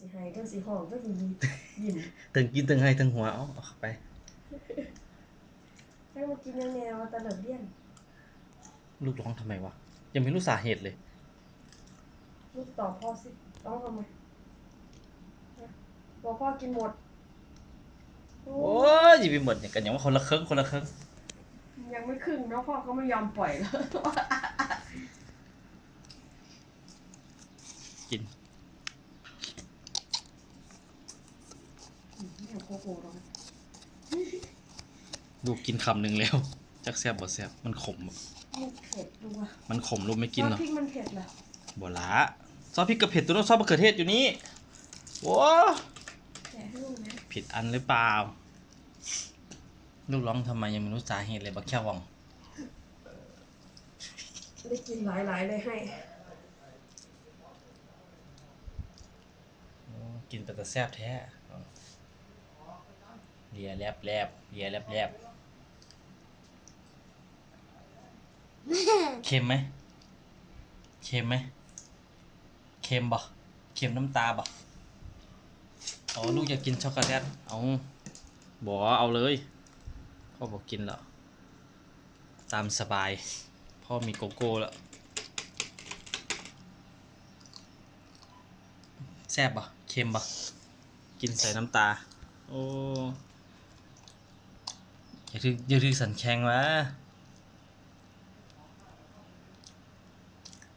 สิให้จังสิห้องจังสิยิ้มตึงกินตึงให้ตึงหัวเอาเอาเข้าไปให้มันกินยังแนวตะเลิดเลี่ยนลูกร้องทำไมวะยังไม่รู้สาเหตุเลย ลูกตอบพ่อสิต้องทำไมนะบอกพ่อกินหมด โอ้โอ้ยอย่าไปหมดอย่างกันอย่างว่าคนละครึ่งคนละครึ่งยังไม่ครึ่งแล้วพ่อก็ไม่ยอมปล่อยแล้วกิน เนี่ย โคโค่เราลูกกินคำหนึ่งแล้ว จักแซ่บบ่แซ่บมันขมอะมันเผ็ดดูอะมันขมลูกไม่กินหรอกพริกมันเผ็ดเหรอบ่ละซอสพริกกับเผ็ดตัวนู้นซอสมะเขือเทศอยู่นี่โว้แกะให้ลูกนะผิดอันหรือเปล่า ลูกร้องทำไมยังไม่รู้สาเหตุเลยบักแค่วังได้กินหลายๆเลยให้โอ้กินแต่แต่แซ่บแท้ เลียแลบแลบเลียแลบแลบเค็มไหมเค็มไหมเค็มบ่เค็มน้ำตาบ่อ๋อลูกอยากกินช็อกโกแลตเอาบอกเอาเลยพ่อบอกกินแล้วตามสบาย พ่อมีโกโก้แล้วแซ่บบ่เค็มบ่กินใส่น้ำตา โอ้ อย่าถืออย่าถือสันแข็งวะ